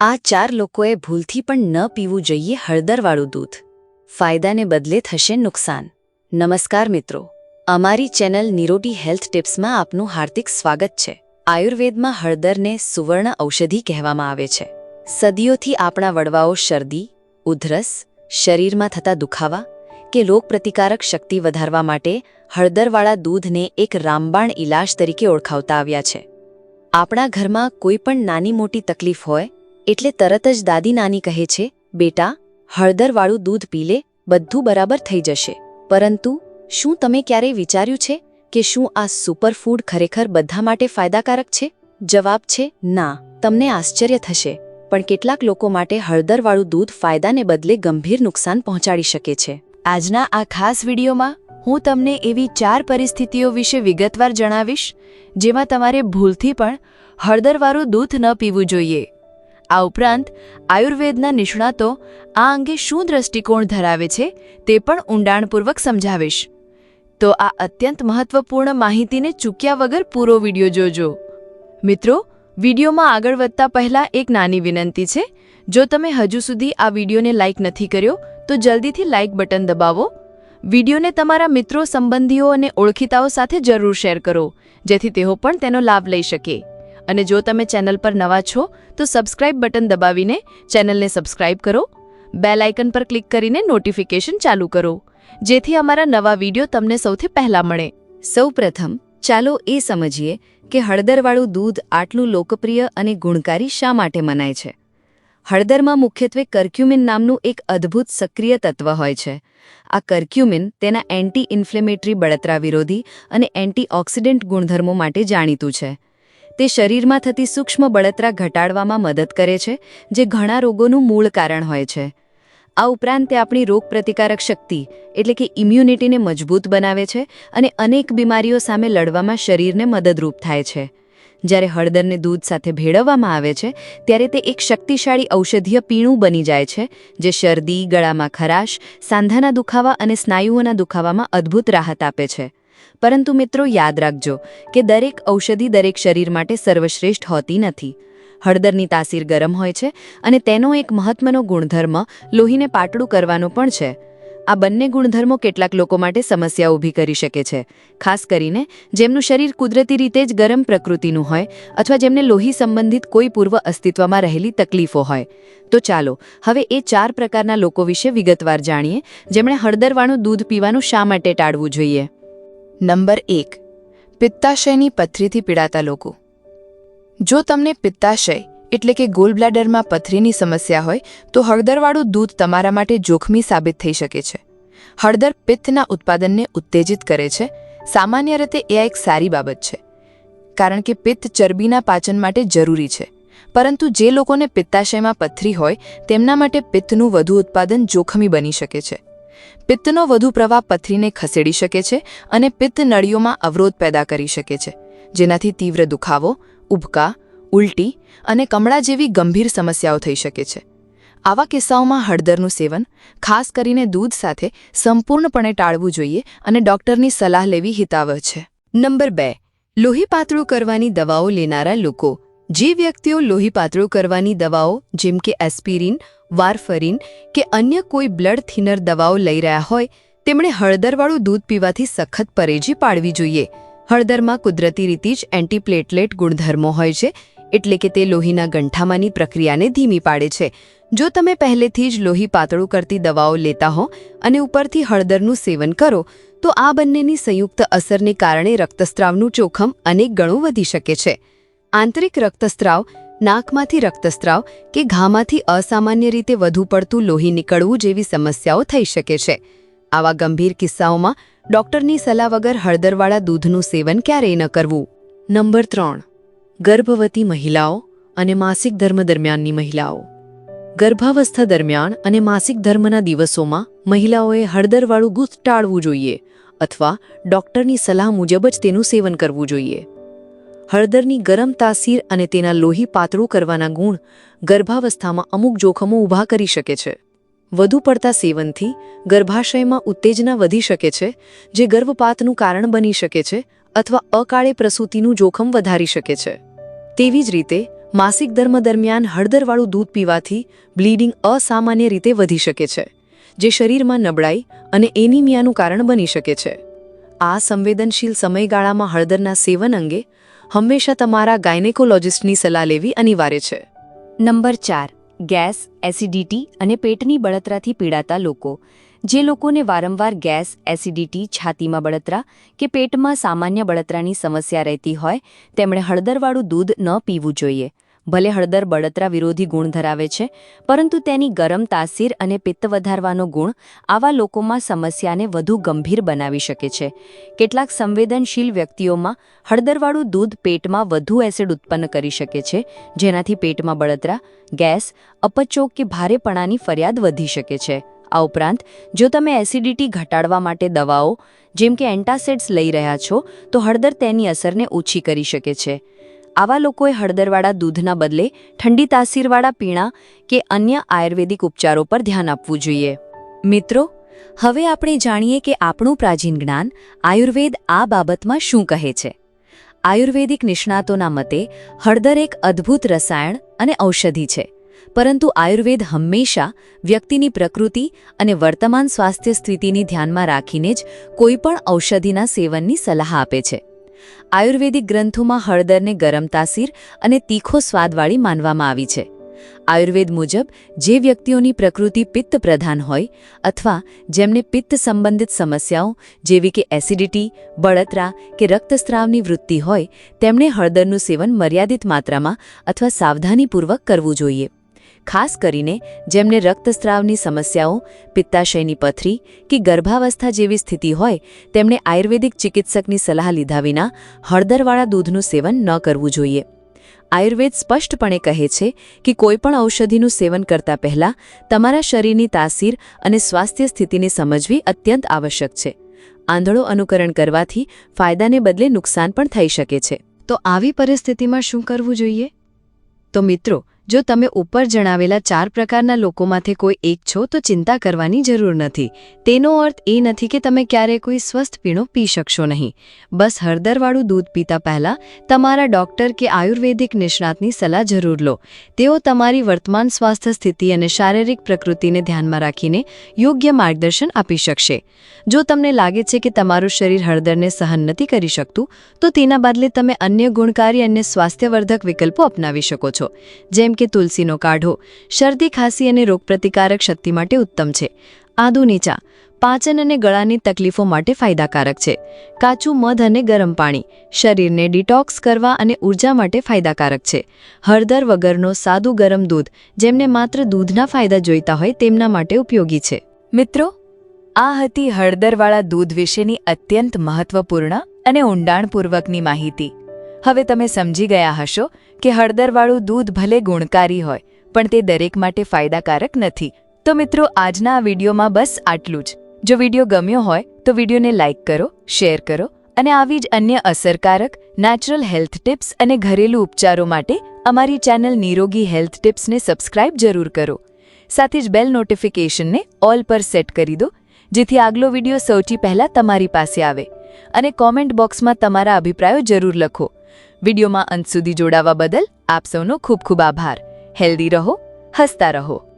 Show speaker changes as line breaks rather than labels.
આ ચાર લોકોએ ભૂલથી પણ ન પીવું જોઈએ હળદરવાળું દૂધ. ફાયદાને બદલે થશે નુકસાન. નમસ્કાર મિત્રો. અમારી ચેનલ નિરોટી હેલ્થ ટિપ્સમાં આપનું હાર્દિક સ્વાગત છે. આયુર્વેદમાં હળદરને સુવર્ણ ઔષધિ કહેવામાં આવે છે. સદીઓથી આપણા વડવાઓ શરદી, ઉધરસ, શરીરમાં થતા દુખાવા કે રોગપ્રતિકારક શક્તિ વધારવા માટે હળદરવાળા દૂધને એક રામબાણ ઇલાજ તરીકે ઓળખાવતા આવ્યા છે. આપણા ઘરમાં કોઈ પણ નાની મોટી તકલીફ હોય એટલે તરત જ દાદી નાની કહે છે, બેટા, હળદરવાળું દૂધ પી લે, બધું બરાબર થઈ જશે. પરંતુ, શું તમે ક્યારેય વિચાર્યું છે કે શું આ સુપરફૂડ ખરેખર બધા માટે ફાયદાકારક છે? જવાબ છે, ના, તમને આશ્ચર્ય થશે, પણ કેટલાક લોકો માટે હળદરવાળું દૂધ ફાયદાને બદલે ગંભીર નુકસાન પહોંચાડી શકે છે. આજના આ ખાસ વિડીયોમાં હું તમને એવી ચાર પરિસ્થિતિઓ વિશે વિગતવાર જણાવીશ, જેમાં તમારે ભૂલથી પણ હળદરવાળું દૂધ ન પીવું જોઈએ. આ ઉપરાંત આયુર્વેદના નિષ્ણાતો આ અંગે શું દ્રષ્ટિકોણ ધરાવે છે તે પણ ઊંડાણપૂર્વક સમજાવીશ. તો આ અત્યંત મહત્વપૂર્ણ માહિતીને ચૂક્યા વગર પૂરો વીડિયો જોજો. મિત્રો, વિડીયોમાં આગળ વધતા પહેલાં એક નાની વિનંતી છે. જો તમે હજુ સુધી આ વિડીયોને લાઇક નથી કર્યો, તો જલ્દીથી લાઇક બટન દબાવો. વિડીયોને તમારા મિત્રો, સંબંધીઓ અને ઓળખીતાઓ સાથે જરૂર શેર કરો, જેથી તેઓ પણ તેનો લાભ લઈ શકે. અને જો તમે ચેનલ પર નવા છો, તો સબસ્ક્રાઇબ બટન દબાવીને ચેનલને સબસ્ક્રાઇબ કરો. બેલ આઇકન પર ક્લિક કરીને નોટિફિકેશન ચાલુ કરો, જેથી અમારા નવા વીડિયો તમને સૌથી પહેલા મળે. સૌપ્રથમ, ચાલો એ સમજીએ કે હળદરવાળું દૂધ આટલું લોકપ્રિય અને ગુણકારી શા માટે મનાય છે? હળદરમાં મુખ્યત્વે કર્ક્યુમિન નામનું એક અદ્ભુત સક્રિય તત્વ હોય છે. આ કર્ક્યુમિન તેના એન્ટી ઇન્ફ્લેમેટરી બળતરા વિરોધી અને એન્ટીઓક્સિડન્ટ ગુણધર્મો માટે જાણીતું છે. તે શરીરમાં થતી સૂક્ષ્મ બળતરા ઘટાડવામાં મદદ કરે છે, જે ઘણા રોગોનું મૂળ કારણ હોય છે. આ ઉપરાંત તે આપણી રોગપ્રતિકારક શક્તિ, એટલે કે ઇમ્યુનિટીને મજબૂત બનાવે છે અને અનેક બીમારીઓ સામે લડવામાં શરીરને મદદરૂપ થાય છે. જ્યારે હળદરને દૂધ સાથે ભેળવવામાં આવે છે, ત્યારે તે એક શક્તિશાળી ઔષધીય પીણું બની જાય છે, જે શરદી, ગળામાં ખરાશ, સાંધાના દુખાવા અને સ્નાયુઓના દુખાવામાં અદ્ભુત રાહત આપે છે. પરંતુ મિત્રો યાદ રાખજો કે દરેક ઔષધિ દરેક શરીર માટે સર્વશ્રેષ્ઠ હોતી નથી. હળદરની તાસીર ગરમ હોય છે અને તેનો એક મહત્વનો ગુણધર્મ લોહીને પાતળું કરવાનો પણ છે. આ બંને ગુણધર્મો કેટલાક લોકો માટે સમસ્યા ઊભી કરી શકે છે, ખાસ કરીને જેમનું શરીર કુદરતી રીતે જ ગરમ પ્રકૃતિનું હોય અથવા જેમને લોહી સંબંધિત કોઈ પૂર્વ અસ્તિત્વમાં રહેલી તકલીફો હોય. તો ચાલો, હવે એ ચાર પ્રકારના લોકો વિશે વિગતવાર જાણીએ, જેમણે હળદરવાળું દૂધ પીવાનું શા માટે ટાળવું જોઈએ? નંબર એક, પિત્તાશયની પથરીથી પીડાતા લોકો. જો તમને પિત્તાશય એટલે કે ગોલબ્લેડરમાં પથરીની સમસ્યા હોય, તો હળદરવાળું દૂધ તમારા માટે જોખમી સાબિત થઈ શકે છે. હળદર પિત્તના ઉત્પાદનને ઉત્તેજિત કરે છે. સામાન્ય રીતે એ એક સારી બાબત છે, કારણ કે પિત્ત ચરબીના પાચન માટે જરૂરી છે. પરંતુ જે લોકોને પિત્તાશયમાં પથરી હોય, તેમના માટે પિત્તનું વધુ ઉત્પાદન જોખમી બની શકે છે. પિત્તનો વધુ પ્રવાહ પથરીને ખસેડી શકે છે અને પિત્ત નળીઓમાં અવરોધ પેદા કરી શકે છે, જેનાથી તીવ્ર દુખાવો, ઉબકા, ઉલટી અને કમળા જેવી ગંભીર સમસ્યાઓ થઈ શકે છે. આવા કિસ્સાઓમાં હળદરનું સેવન, ખાસ કરીને દૂધ સાથે, સંપૂર્ણપણે ટાળવું જોઈએ અને ડોક્ટરની સલાહ લેવી હિતાવહ છે. નંબર બે, લોહી પાતળું કરવાની દવાઓ લેનારા લોકો. જે વ્યક્તિઓ લોહી પાતળું કરવાની દવાઓ, જેમ કે એસ્પિરિન વારફરીન કે અન્ય કોઈ બ્લડ થિનર દવાઓ લઈ રહ્યા હોય, તેમણે હળદરવાળું દૂધ પીવાથી સખત પરેજી પાડવી જોઈએ. હળદરમાં કુદરતી રીતે જ એન્ટીપ્લેટલેટ ગુણધર્મો હોય છે, એટલે કે તે લોહીના ગંઠામાંની પ્રક્રિયાને ધીમી પાડે છે. જો તમે પહેલેથી જ લોહી પાતળું કરતી દવાઓ લેતા હો અને ઉપરથી હળદરનું સેવન કરો, તો આ બંનેની સંયુક્ત અસરને કારણે રક્તસ્રાવનું જોખમ અનેક ગણું વધી શકે છે. આંતરિક રક્તસ્રાવ નાકમાંથી રક્તસ્રાવ કે ઘામાંથી અસામાન્ય રીતે વધુ પડતું લોહી નીકળવું જેવી સમસ્યાઓ થઈ શકે છે. આવા ગંભીર કિસ્સાઓમાં ડોક્ટરની સલાહ વગર હળદરવાળા દૂધનું સેવન ક્યારેય ન કરવું. નંબર ત્રણ. ગર્ભવતી મહિલાઓ અને માસિક ધર્મ દરમિયાનની મહિલાઓ. ગર્ભાવસ્થા દરમિયાન અને માસિક ધર્મના દિવસોમાં મહિલાઓએ હળદરવાળું દૂધ ટાળવું જોઈએ અથવા ડોક્ટરની સલાહ મુજબ જ તેનું સેવન કરવું જોઈએ. હળદરની ગરમ તાસીર અને તેના લોહી પાતળું કરવાના ગુણ ગર્ભાવસ્થામાં અમુક જોખમો ઊભા કરી શકે છે. વધુ પડતા સેવનથી ગર્ભાશયમાં ઉત્તેજના વધી શકે છે, જે ગર્ભપાતનું કારણ બની શકે છે અથવા અકાળે પ્રસૂતિનું જોખમ વધારી શકે છે. તેવી જ રીતે,
માસિક ધર્મ દરમિયાન હળદરવાળું દૂધ પીવાથી બ્લીડિંગ અસામાન્ય રીતે વધી શકે છે, જે શરીરમાં નબળાઈ અને એનિમિયાનું કારણ બની શકે છે. આ સંવેદનશીલ સમયગાળામાં હળદરના સેવન અંગે હંમેશા તમારા ગાયનેકોલોજિસ્ટની સલાહ લેવી અનિવાર્ય છે.
નંબર ચાર, ગેસ, એસિડિટી અને પેટની બળતરાથી પીડાતા લોકો. જે લોકોને વારંવાર ગેસ, એસિડિટી, છાતીમાં બળતરા કે પેટમાં સામાન્ય બળતરાની સમસ્યા રહેતી હોય, તેમણે હળદરવાળું દૂધ ન પીવું જોઈએ. ભલે હળદર બળતરા વિરોધી ગુણ ધરાવે છે, પરંતુ તેની ગરમ તાસીર અને પિત્ત વધારવાનો ગુણ આવા લોકોમાં સમસ્યાને વધુ ગંભીર બનાવી શકે છે. કેટલાક સંવેદનશીલ વ્યક્તિઓમાં હળદરવાળું દૂધ પેટમાં વધુ એસિડ ઉત્પન્ન કરી શકે છે, જેનાથી પેટમાં બળતરા, ગેસ, અપચો કે ભારેપણાની ફરિયાદ વધી શકે છે. આ ઉપરાંત, જો તમે એસિડિટી ઘટાડવા માટે દવાઓ, જેમ કે એન્ટાસેડ્સ લઈ રહ્યા છો, તો હળદર તેની અસરને ઓછી કરી શકે છે. આવા લોકોએ હળદરવાળા દૂધના બદલે ઠંડી તાસીરવાળા પીણા કે અન્ય આયુર્વેદિક ઉપચારો પર ધ્યાન આપવું જોઈએ. મિત્રો, હવે આપણે જાણીએ કે આપણું પ્રાચીન જ્ઞાન આયુર્વેદ આ બાબતમાં શું કહે છે. આયુર્વેદિક નિષ્ણાતોના મતે, હળદર એક અદ્ભુત રસાયણ અને ઔષધિ છે, પરંતુ આયુર્વેદ હંમેશા વ્યક્તિની પ્રકૃતિ અને વર્તમાન સ્વાસ્થ્ય સ્થિતિની ધ્યાનમાં રાખીને જ કોઈપણ ઔષધિના સેવનની સલાહ આપે છે. આયુર્વેદિક ગ્રંથોમાં હળદરને ગરમ તાસીર અને તીખો સ્વાદવાળી માનવામાં આવી છે. આયુર્વેદ મુજબ, જે વ્યક્તિઓની પ્રકૃતિ પિત્ત પ્રધાન હોય અથવા જેમને પિત્ત સંબંધિત સમસ્યાઓ જેવી કે એસિડિટી, બળતરા કે રક્તસ્રાવની વૃત્તિ હોય, તેમણે હળદરનું સેવન મર્યાદિત માત્રામાં અથવા સાવધાનીપૂર્વક કરવું જોઈએ. ખાસ કરીને જેમને રક્તસ્રાવની સમસ્યાઓ, પિત્તાશયની પથરી કે ગર્ભાવસ્થા જેવી સ્થિતિ હોય, તેમણે આયુર્વેદિક ચિકિત્સકની સલાહ લીધા વિના હળદરવાળા દૂધનું સેવન ન કરવું જોઈએ. આયુર્વેદ સ્પષ્ટપણે કહે છે કે કોઈપણ ઔષધિનું સેવન કરતા પહેલા તમારા શરીરની તાસીર અને સ્વાસ્થ્ય સ્થિતિને સમજવી અત્યંત આવશ્યક છે. આંધળો અનુકરણ કરવાથી ફાયદાને બદલે નુકસાન પણ થઈ શકે છે. તો આવી પરિસ્થિતિમાં શું કરવું જોઈએ? તો મિત્રો જો તમે ઉપર જણાવેલા ચાર પ્રકારના લોકોમાંથી કોઈ એક છો, તો ચિંતા કરવાની જરૂર નથી. તેનો અર્થ એ નથી કે તમે ક્યારેય કોઈ સ્વસ્થ પીણું પી શકશો નહીં. બસ હળદરવાળું દૂધ પીતા પહેલાં તમારા ડોક્ટર કે આયુર્વેદિક નિષ્ણાતની સલાહ જરૂર લો. તેઓ તમારી વર્તમાન સ્વાસ્થ્ય સ્થિતિ અને શારીરિક પ્રકૃતિને ધ્યાનમાં રાખીને યોગ્ય માર્ગદર્શન આપી શકશે. જો તમને લાગે છે કે તમારું શરીર હળદરને સહન નથી કરી શકતું, તો તેના બદલે તમે અન્ય ગુણકારી અને સ્વાસ્થ્યવર્ધક વિકલ્પો અપનાવી શકો છો. જેમ કે તુલસીનો કાઢો? શરદી, ખાંસી અને રોગપ્રતિકારક શક્તિ માટે ઉત્તમ છે. આદુની ચા પાચન અને ગળાની તકલીફો માટે ફાયદાકારક છે. કાચું મધ અને ગરમ પાણી. શરીરને ડિટોક્સ કરવા અને ઊર્જા માટે ફાયદાકારક છે. હળદર વગરનો સાદું ગરમ દૂધ, જેમને માત્ર દૂધના ફાયદા જોઈતા હોય તેમના માટે ઉપયોગી છે. મિત્રો, આ હતી હળદરવાળા દૂધ વિશેની અત્યંત મહત્વપૂર્ણ અને ઊંડાણપૂર્વકની માહિતી. હવે તમે સમજી ગયા હશો કે હળદરવાળું દૂધ ભલે ગુણકારી હોય, પણ તે દરેક માટે ફાયદાકારક નથી. તો મિત્રો, આજના આ વિડીયોમાં બસ આટલું જ. જો વીડિયો ગમ્યો હોય, તો વિડીયોને લાઇક કરો, શેર કરો અને આવી જ અન્ય અસરકારક, નેચરલ હેલ્થ ટિપ્સ અને ઘરેલું ઉપચારો માટે અમારી ચેનલ નિરોગી હેલ્થ ટિપ્સને સબસ્ક્રાઇબ જરૂર કરો. સાથે જ બેલ નોટિફિકેશનને ઓલ પર સેટ કરી દો, જેથી આગલો વીડિયો સૌથી પહેલાં તમારી પાસે આવે. અને કોમેન્ટ બોક્સમાં તમારા અભિપ્રાયો જરૂર લખો. વિડીયોમાં અંત સુધી જોડાવા બદલ આપ સૌનો ખૂબ ખૂબ આભાર. હેલ્ધી રહો હસતા રહો.